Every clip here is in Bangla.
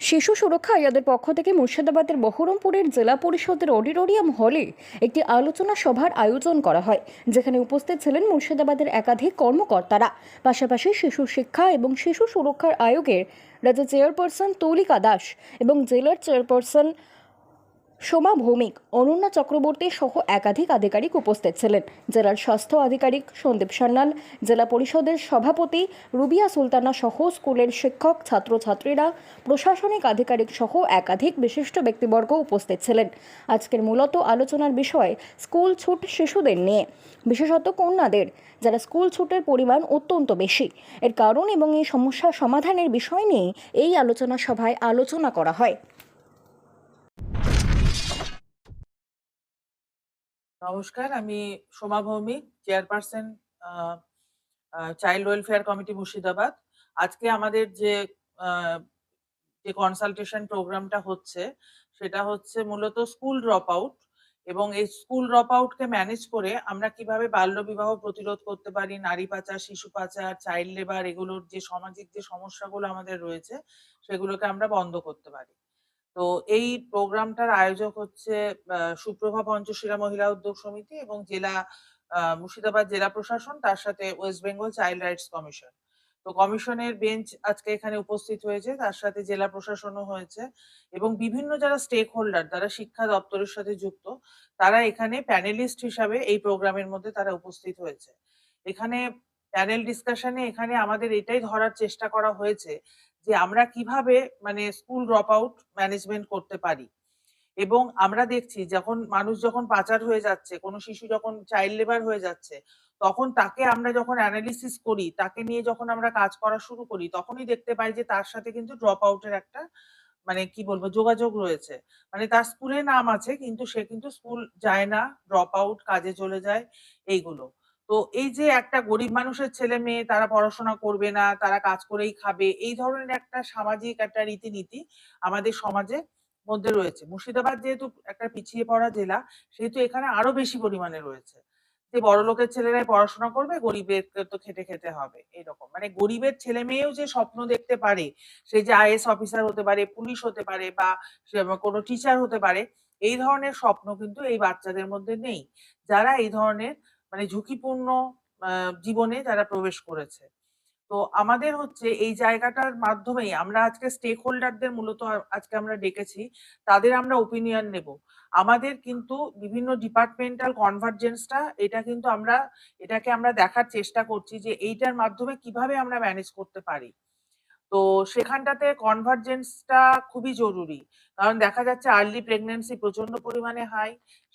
শিশু সুরক্ষা আয়াদের পক্ষ থেকে মুর্শিদাবাদের বহরমপুরের জেলা পরিষদের অডিটোরিয়াম হলে একটি আলোচনা সভার আয়োজন করা হয়, যেখানে উপস্থিত ছিলেন মুর্শিদাবাদের একাধিক কর্মকর্তারা। পাশাপাশি শিশু শিক্ষা এবং শিশু সুরক্ষার আয়োগের রাজ্য চেয়ারপারসন তৌলিকা দাস এবং জেলার চেয়ারপারসন সোমা ভৌমিক, অনন্যা চক্রবর্তী সহ একাধিক আধিকারিক উপস্থিত ছিলেন। জেলার স্বাস্থ্য আধিকারিক সন্দীপ সান্যাল, জেলা পরিষদের সভাপতি রুবিয়া সুলতানা সহ স্কুলের শিক্ষক, ছাত্রছাত্রীরা, প্রশাসনিক আধিকারিক সহ একাধিক বিশিষ্ট ব্যক্তিবর্গ উপস্থিত ছিলেন। আজকের মূলত আলোচনার বিষয়, স্কুল ছুট শিশুদের নিয়ে। বিশেষত কন্যাদের, যারা স্কুল ছুটের পরিমাণ অত্যন্ত বেশি। এর কারণ এবং এই সমস্যা সমাধানের বিষয় নিয়ে এই আলোচনা সভায় আলোচনা করা হয়। নমস্কার, আমি Soma Bhowmik, chairperson child welfare committee Murshidabad. আজকে আমাদের যে যে কনসালটেশন প্রোগ্রামটা হচ্ছে, সেটা হচ্ছে মূলত স্কুল ড্রপ আউট এবং এই স্কুল ড্রপ আউটকে ম্যানেজ করে আমরা কীভাবে বাল্য বিবাহ প্রতিরোধ করতে পারি, নারী পাচার, শিশু পাচার চাইল্ড লেবার এগুলোর যে সামাজিক যে সমস্যাগুলো আমাদের রয়েছে, সেগুলোকে আমরা বন্ধ করতে পারি। তো এই প্রোগ্রামটার আয়োজক হচ্ছে সুপ্রভা পঞ্চশীলা মহিলা উদ্যোগ সমিতি এবং জেলা মুর্শিদাবাদ জেলা প্রশাসন, তার সাথে West Bengal child rights commission. তো কমিশনের বেঞ্চ আজকে এখানে উপস্থিত হয়েছে, তার সাথে জেলা প্রশাসনও হয়েছে এবং বিভিন্ন যারা স্টেক হোল্ডার যারা শিক্ষা দপ্তরের সাথে যুক্ত, তারা এখানে প্যানেলিস্ট হিসাবে এই প্রোগ্রামের মধ্যে তারা উপস্থিত হয়েছে। এখানে প্যানেল ডিসকাশনে এখানে আমাদের এটাই ধরার চেষ্টা করা হয়েছে যে আমরা কীভাবে মানে স্কুল ড্রপ আউট ম্যানেজমেন্ট করতে পারি। এবং আমরা দেখছি যখন মানুষ যখন পাচার হয়ে যাচ্ছে, কোনো শিশু যখন চাইল্ড লেবার হয়ে যাচ্ছে, তখন তাকে আমরা যখন অ্যানালিসিস করি, তাকে নিয়ে যখন আমরা কাজ করা শুরু করি, তখনই দেখতে পাই যে তার সাথে কিন্তু ড্রপ আউটের একটা মানে কি বলব, যোগাযোগ রয়েছে। মানে তার স্কুলে নাম আছে, কিন্তু সে কিন্তু স্কুল যায় না ড্রপ আউট কাজে চলে যায়, এইগুলো। তো এই যে একটা গরিব মানুষের ছেলে মেয়ে, তারা পড়াশোনা করবে না, তারা কাজ করেই খাবে, এই ধরনের একটা সামাজিক একটা রীতিনীতি আমাদের সমাজে মধ্যে রয়েছে। মুর্শিদাবাদ যেহেতু একটা পিছিয়ে পড়া জেলা, সেহেতু এখানে আরও বেশি পরিমাণে রয়েছে। যে বড় লোকের ছেলেরাই পড়াশোনা করবে, গরিবের তো খেটে খেতে হবে, এরকম। মানে গরিবের ছেলে মেয়েও যে স্বপ্ন দেখতে পারে, সে যে আইএস অফিসার হতে পারে, পুলিশ হতে পারে বা কোনো টিচার হতে পারে, এই ধরনের স্বপ্ন কিন্তু এই বাচ্চাদের মধ্যে নেই। যারা এই ধরনের মানে ঝুঁকিপূর্ণ জীবনে যারা প্রবেশ করেছে। তো আমাদের হচ্ছে এই জায়গাটার মাধ্যমেই আমরা আজকে স্টেক হোল্ডারদের মূলত আজকে আমরা ডেকেছি, তাদের আমরা ওপিনিয়ন নেব। আমাদের কিন্তু বিভিন্ন ডিপার্টমেন্টাল কনভার্জেন্সটা এটা কিন্তু আমরা, এটাকে আমরা দেখার চেষ্টা করছি যে এইটার মাধ্যমে কীভাবে আমরা ম্যানেজ করতে পারি। তো সেখানটাতে কনভার্জেন্সটা খুবই জরুরি। কারণ দেখা যাচ্ছে আর্লি প্রেগনেন্সি প্রচণ্ড পরিমাণে হাই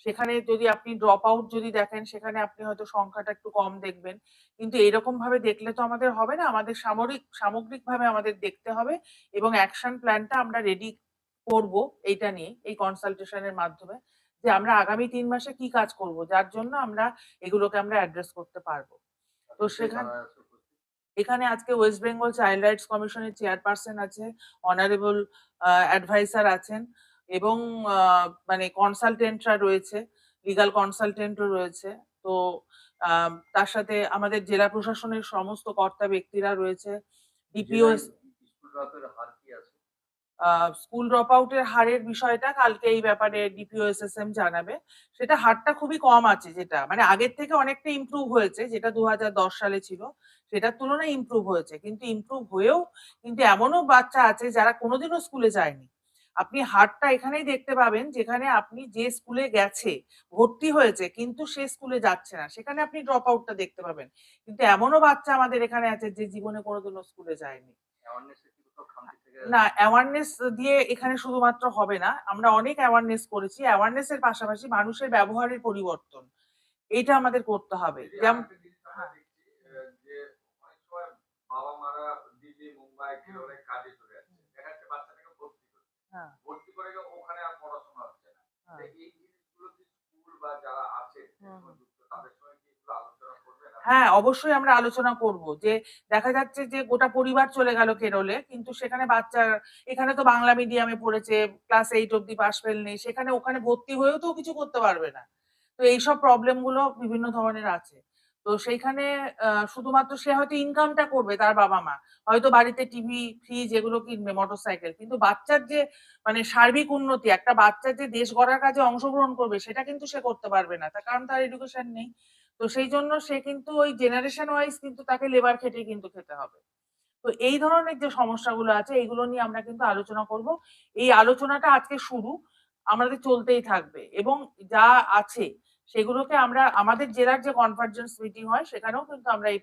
সেখানে যদি আপনি ড্রপ আউট যদি দেখেন সেখানে আপনি হয়তো সংখ্যাটা একটু কম দেখবেন। কিন্তু এরকম ভাবে দেখলে তো আমাদের হবে না। আমাদের সামরিক সামগ্রিকভাবে আমাদের দেখতে হবে এবং অ্যাকশন প্ল্যানটা আমরা রেডি করব এইটা নিয়ে এই কনসালটেশনের মাধ্যমে যে আমরা আগামী তিন মাসে কি কাজ করব। যার জন্য আমরা এগুলোকে আমরা অ্যাড্রেস করতে পারব। তো সেখানে এখানে আজকে ওয়েস্ট বেঙ্গল চাইল্ড রাইটস কমিশনের চেয়ারপারসন আছে অনারেবল অ্যাডভাইসার আছেন এবং মানে কনসালটেন্টরা রয়েছে লিগাল কনসালটেন্টও রয়েছে। তো তার সাথে আমাদের জেলা প্রশাসনের সমস্ত কর্তা ব্যক্তিরা রয়েছে ডিপিও স্কুল ড্রপ আউটের হারের বিষয়টা কালকে এই ব্যাপারে ডিপিও এসএসএম জানাবে। সেটা হারটা খুবই কম আছে যেটা মানে আগের থেকে অনেকটা ইমপ্রুভ হয়েছে, যেটা দুহাজার দশ সালে ছিল, সেটার তুলনায় ইমপ্রুভ হয়েছে। কিন্তু ইমপ্রুভ হয়েও কিন্তু এমনও বাচ্চা আছে যারা কোনোদিনও স্কুলে যায়নি। আপনি হারটা এখানেই দেখতে পাবেন, যেখানে আপনি যে স্কুলে গেছে, ভর্তি হয়েছে, কিন্তু সে স্কুলে যাচ্ছে না। সেখানে আপনি ড্রপ আউটটা দেখতে পাবেন। কিন্তু এমনও বাচ্চা আমাদের এখানে আছে যে জীবনে কোনোদিনও স্কুলে যায়নি। না অ্যাওয়ারনেস দিয়ে এখানে শুধুমাত্র হবে না আমরা অনেক অ্যাওয়ারনেস করেছি অ্যাওয়ারনেস এর পাশাপাশি মানুষের ব্যবহারের পরিবর্তন এটা আমাদের করতে হবে। যেমন বাবা মারা দিল্লি মুম্বাই কেরলে কাজে চলে যাচ্ছে দেখা যাচ্ছে বাচ্চাটাকে ভর্তি করছে। ভর্তি করে গিয়ে ওখানে আর পড়াশোনা হচ্ছে না হ্যাঁ। তো এই জিনিসগুলো যে স্কুল বা যারা আছে হুম। এর সঙ্গে যুক্ত তাদের সঙ্গে কি এগুলো আলোচনা করবে না হ্যাঁ অবশ্যই আমরা আলোচনা করব যে দেখা যাচ্ছে যে গোটা পরিবার চলে গেল কেরলে, কিন্তু সেখানে বাচ্চা, এখানে তো বাংলা মিডিয়ামে পড়েছে ক্লাস এইট অব্দি পাস ফেল নেই, সেখানে ওখানে ভর্তি হয়েও তো কিছু করতে পারবে না। তো এইসব প্রবলেমগুলো বিভিন্ন ধরনের আছে। তো সেইখানে শুধুমাত্র সে হয়তো ইনকামটা করবে তার বাবা মা, হয়তো বাড়িতে টিভি ফ্রিজ এগুলো কিনবে মোটরসাইকেল কিন্তু বাচ্চার যে মানে সার্বিক উন্নতি, একটা বাচ্চার যে দেশ গড়ার কাজে অংশগ্রহণ করবে, সেটা কিন্তু সে করতে পারবে না, তার কারণ তার এডুকেশন নেই। তো সেই জন্য সে কিন্তু ওই জেনারেশন ওয়াইজ কিন্তু তাকে লেবার খেটে কিন্তু খেতে হবে। তো এই ধরনের যে সমস্যাগুলো আছে এইগুলো নিয়ে আমরা কিন্তু আলোচনা করব। এই আলোচনাটা আজকে শুরু আমাদের চলতেই থাকবে এবং যা আছে সেগুলোকে আমরা, আমাদের জেলার যে কনভার্জেন্স মিটিং হয়, সেখানেও কিন্তু আমরা এই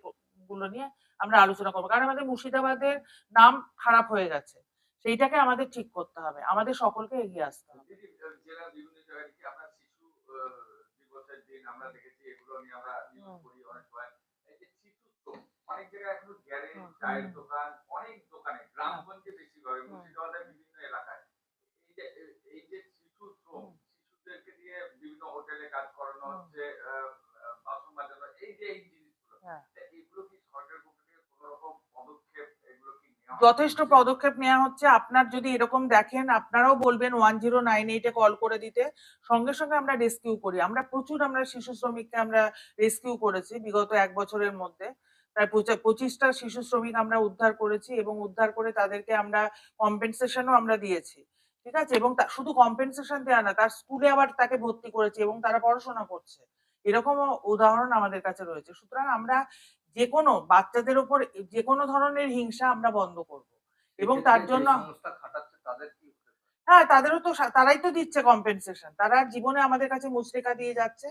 গুলো নিয়ে আমরা আলোচনা করব। কারণ আমাদের মুর্শিদাবাদের নাম খারাপ হয়ে গেছে, সেইটাকে আমাদের ঠিক করতে হবে, আমাদের সকলকে এগিয়ে আসতে হবে। করি অনেক সময় এই যে শিশু অনেক জায়গায় এখনও গ্যারেজ চায়ের দোকান অনেক দোকানে গ্রামগঞ্জে বেশিরভাগ মুর্শিদাবাদের বিভিন্ন এলাকায়। এই যে এই যে শিশু শ্রম শিশুদেরকে দিয়ে বিভিন্ন হোটেলে কাজ করানো হচ্ছে বাসন মাজানো এই যে এই জিনিসগুলো হ্যাঁ। তা এগুলো কি সরকারের পক্ষ থেকে কোনো রকম পদক্ষেপ এগুলো কি নেওয়া যথেষ্ট পদক্ষেপ নেওয়া হচ্ছে। আপনার যদি এরকম দেখেন, আপনারাও বলবেন ওয়ান জিরো নাইন এইটে কল করে দিতে। সঙ্গে সঙ্গে আমরা রেস্কিউ করি। আমরা প্রচুর আমরা শিশু শ্রমিককে আমরা রেস্কিউ করেছি বিগত এক বছরের মধ্যে। প্রায় পঁচা- পঁচিশটা শিশু শ্রমিক আমরা উদ্ধার করেছি এবং উদ্ধার করে তাদেরকে আমরা কম্পেনসেশনও আমরা দিয়েছি। ঠিক আছে? এবং শুধু কম্পেনসেশন দেওয়া না, তার স্কুলে আবার তাকে ভর্তি করেছি এবং তারা পড়াশোনা করছে। এরকম উদাহরণ আমাদের কাছে রয়েছে। সুতরাং আমরা যে কোনো বাচ্চাদের উপর যে কোনো ধরনের হিংসা আমরা বন্ধ করব। এবং তার জন্য? হ্যাঁ তাদেরও তো তারাই তো দিচ্ছে কম্পেনসেশন তারা জীবনে আমাদের কাছে মুচলেখা দিয়ে যাচ্ছে।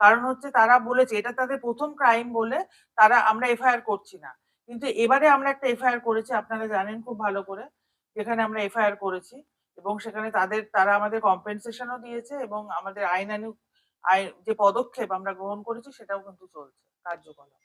কারণ হচ্ছে তারা বলেছে এটা তাদের প্রথম ক্রাইম বলে তারা আমরা এফআইআর করছি না। কিন্তু এবারে আমরা একটা এফআইআর করেছি আপনারা জানেন খুব ভালো করে। যেখানে আমরা এফআইআর করেছি এবং সেখানে তাদের তারা আমাদের কম্পেনসেশনও দিয়েছে এবং আমাদের আইনানুগ আইন যে পদক্ষেপ আমরা গ্রহণ করেছি সেটাও কিন্তু চলছে কার্যকলাপ।